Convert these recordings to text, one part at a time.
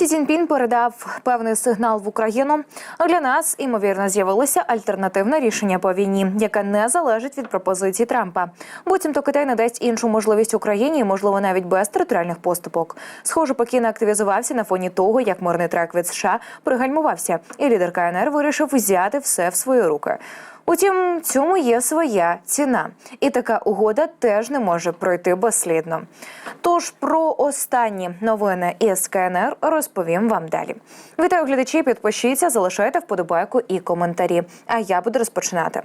Сі Цзіньпін передав певний сигнал в Україну. Для нас імовірно з'явилося альтернативне рішення по війні, яке не залежить від пропозицій Трампа. Буцімто Китай надасть іншу можливість Україні, можливо, навіть без територіальних поступок. Схоже, Пекін активізувався на фоні того, як мирний трек від США пригальмувався, і лідер КНР вирішив взяти все в свої руки. Утім, цьому є своя ціна, і така угода теж не може пройти безслідно. Тож про останні новини із КНР розповім вам далі. Вітаю глядачі, підпишіться, залишайте вподобайку і коментарі. А я буду розпочинати.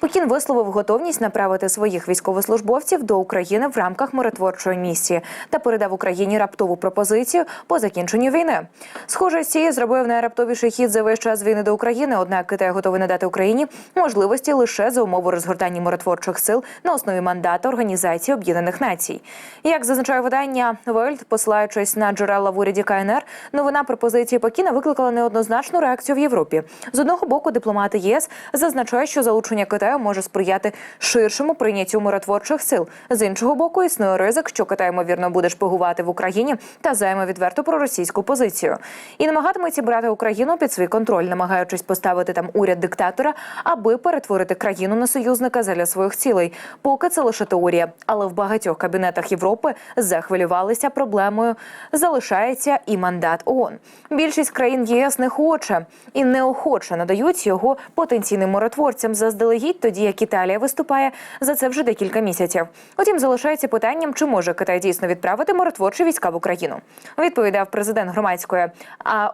Пекін висловив готовність направити своїх військовослужбовців до України в рамках миротворчої місії та передав Україні раптову пропозицію по закінченню війни. Схоже, Сі зробив найраптовіший хід за весь час війни до України. Однак Китай готовий надати Україні можливості лише за умови розгортання миротворчих сил на основі мандату Організації Об'єднаних Націй. Як зазначає видання Вельт, посилаючись на джерела в уряді КНР, новина пропозиції Пекіна викликала неоднозначну реакцію в Європі. З одного боку, дипломати єС зазначають, що залучення Китаю може сприяти ширшому прийняттю миротворчих сил. З іншого боку, існує ризик, що Китай ймовірно буде шпигувати в Україні та займе відверто проросійську позицію і намагатиметься брати Україну під свій контроль, намагаючись поставити там уряд диктатора, аби перетворити країну на союзника задля своїх цілей. Поки це лише теорія, але в багатьох кабінетах Європи захвилювалися проблемою. Залишається і мандат ООН. Більшість країн ЄС не хоче і неохоче надають його потенційним миротворцям заздалегідь, тоді як Італія виступає за це вже декілька місяців. Утім, залишається питанням, чи може Китай дійсно відправити миротворчі війська в Україну. Відповідав президент громадської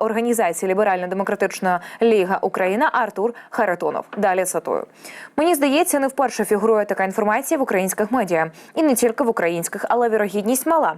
організації Ліберально-демократична ліга Україна Артур Харатонов. Далі цитую. Мені здається, не вперше фігурує така інформація в українських медіа, і не тільки в українських, але вірогідність мала.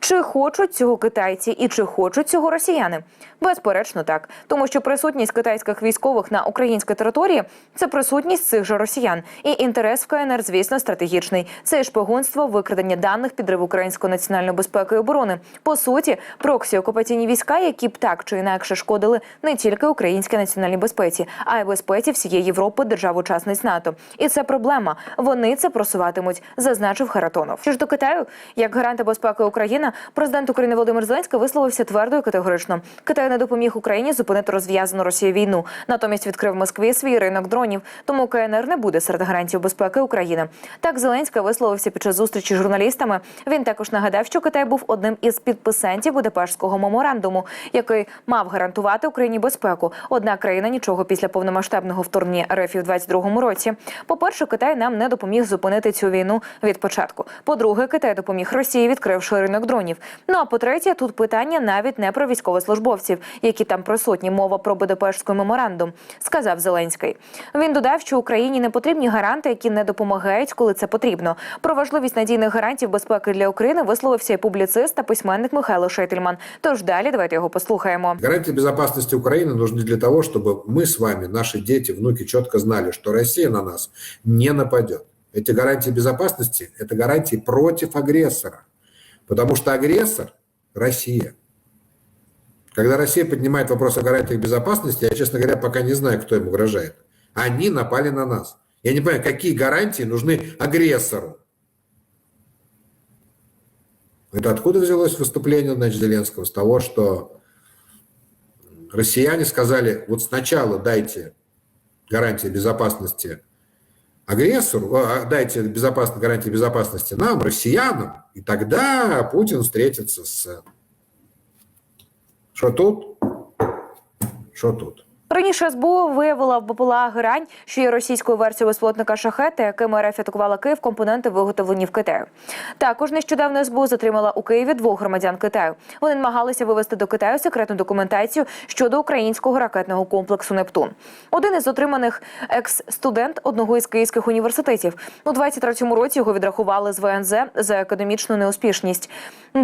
Чи хочуть цього китайці і чи хочуть цього росіяни? Безперечно, так, тому що присутність китайських військових на українській території це присутність цих же росіян. І інтерес в КНР, звісно, стратегічний. Це шпигунство, викрадення даних, підрив української національної безпеки і оборони. По суті, проксі окупаційні війська, які б так чи інакше шкодили не тільки українській національній безпеці, а й безпеці всієї Європи, держав-учасниць НАТО, і це проблема. Вони це просуватимуть, зазначив Харатонов. Що ж до Китаю, як гаранта безпеки України, президент України Володимир Зеленський висловився твердо і категорично. Китай не допоміг Україні зупинити розв'язану Росію війну, натомість відкрив Москві свій ринок дронів. Тому КНР не буде серед гарантів безпеки України. Так Зеленська висловився під час зустрічі з журналістами. Він також нагадав, що Китай був одним із підписантів Будапештського меморандуму, який мав гарантувати Україні безпеку. Одна країна нічого після повномасштабного вторгнення РФ. 2022 році. По перше, Китай нам не допоміг зупинити цю війну від початку. По-друге, Китай допоміг Росії, відкривши ринок дронів. Ну а по третє, тут питання навіть не про військовослужбовців, які там присутні. Мова про Будапештський меморандум, сказав Зеленський. Він додав, що Україні не потрібні гаранти, які не допомагають, коли це потрібно. Про важливість надійних гарантів безпеки для України висловився і публіцист та письменник Михайло Шетельман. Тож далі давайте його послухаємо. Гарантії безпеки України нужны для того, щоб ми з вами, наші діти, внуки чітко знали. Что Россия на нас не нападет. Эти гарантии безопасности – это гарантии против агрессора. Потому что агрессор – Россия. Когда Россия поднимает вопрос о гарантиях безопасности, я, честно говоря, пока не знаю, кто им угрожает. Они напали на нас. Я не понимаю, какие гарантии нужны агрессору. Это откуда взялось выступление значит, Зеленского? С того, что россияне сказали, вот сначала дайте гарантии безопасности агрессору, а, дайте безопасность, гарантии безопасности нам, россиянам, и тогда Путин встретится с... Что тут? Что тут? Раніше СБУ виявила в БПЛА грань, що є російською версією безпілотника шахети, якими РФ атакувала Київ, компоненти виготовлені в Китаю. Також нещодавно СБУ затримала у Києві двох громадян Китаю. Вони намагалися вивести до Китаю секретну документацію щодо українського ракетного комплексу Нептун. Один із отриманих екс-студент одного із київських університетів. У 23-му році його відрахували з ВНЗ за академічну неуспішність.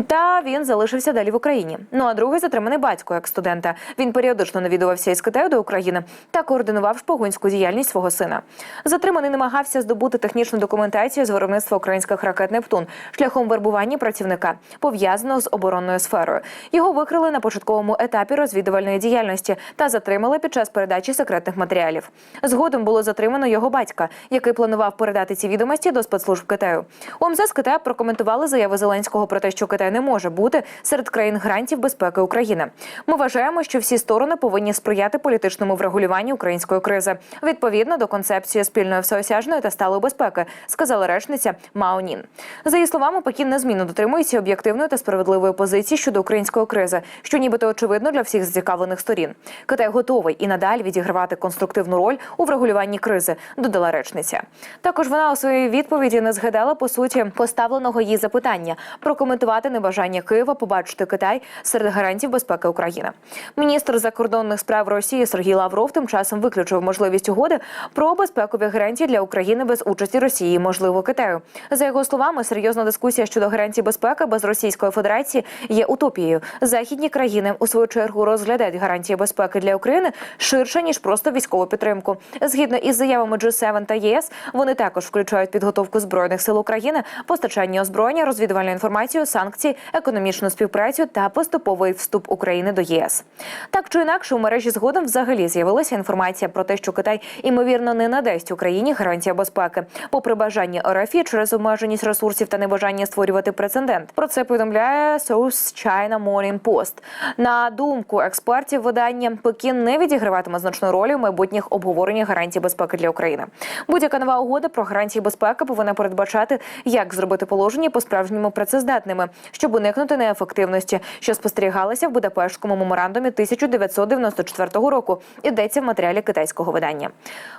Та він залишився далі в Україні. Ну а другий затриманий батько екс-студента. Він періодично навідувався із Китаю щодо України та координував шпигунську діяльність свого сина. Затриманий намагався здобути технічну документацію з виробництва українських ракет Нептун шляхом вербування працівника, пов'язаного з оборонною сферою. Його викрили на початковому етапі розвідувальної діяльності та затримали під час передачі секретних матеріалів. Згодом було затримано його батька, який планував передати ці відомості до спецслужб Китаю. У МЗС Китаю прокоментували заяви Зеленського про те, що Китай не може бути серед країн гарантів безпеки України. Ми вважаємо, що всі сторони повинні сприяти політичному врегулюванню української кризи відповідно до концепції спільної всеосяжної та сталої безпеки, сказала речниця Мао Нін. За її словами, Пекін незмінно дотримується об'єктивної та справедливої позиції щодо української кризи, що нібито очевидно для всіх зацікавлених сторін. Китай готовий і надалі відігравати конструктивну роль у врегулюванні кризи, додала речниця. Також вона у своїй відповіді не згадала по суті поставленого їй запитання прокоментувати небажання Києва побачити Китай серед гарантів безпеки України. Міністр закордонних справ Росії Сергій Лавров тим часом виключив можливість угоди про безпекові гарантії для України без участі Росії, можливо, Китаю. За його словами, серйозна дискусія щодо гарантій безпеки без Російської Федерації є утопією. Західні країни у свою чергу розглядають гарантії безпеки для України ширше ніж просто військову підтримку. Згідно із заявами G7 та ЄС, вони також включають підготовку збройних сил України, постачання озброєння, розвідувальну інформацію, санкції, економічну співпрацю та поступовий вступ України до ЄС. Так чи інакше, у мережі згодом взагалі з'явилася інформація про те, що Китай імовірно не надасть Україні гарантія безпеки, попри бажання РФ через обмеженість ресурсів та небажання створювати прецедент. Про це повідомляє South China Morning Post. На думку експертів, видання Пекін не відіграватиме значної ролі в майбутніх обговореннях гарантій безпеки для України. Будь-яка нова угода про гарантії безпеки повинна передбачати, як зробити положення по справжньому працездатними, щоб уникнути неефективності, що спостерігалася в Будапештському меморандумі 1994 року. Йдеться в матеріалі китайського видання.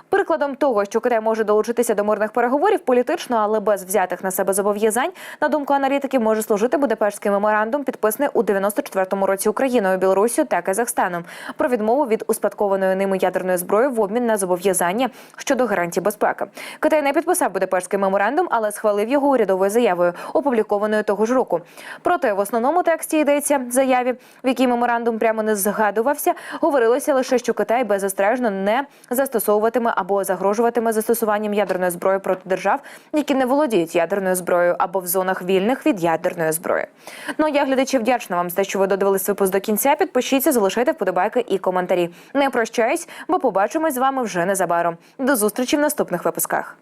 Прикладом того, що Китай може долучитися до мирних переговорів політично, але без взятих на себе зобов'язань, на думку аналітиків, може служити Будапештський меморандум, підписаний у 94-му році Україною, Білорусію та Казахстаном, про відмову від успадкованої ними ядерної зброї в обмін на зобов'язання щодо гарантій безпеки. Китай не підписав Будапештський меморандум, але схвалив його урядовою заявою, опублікованою того ж року. Проте в основному тексті йдеться заяві, в якій меморандум прямо не згадувався, говорилося лише, що Китай беззастережно не застосовуватиме або загрожуватиме застосуванням ядерної зброї проти держав, які не володіють ядерною зброєю або в зонах вільних від ядерної зброї. Ну я глядачі вдячна вам за те, що ви додивились випуск до кінця. Підпишіться, залишайте вподобайки і коментарі. Не прощаюсь, бо побачимось з вами вже незабаром. До зустрічі в наступних випусках.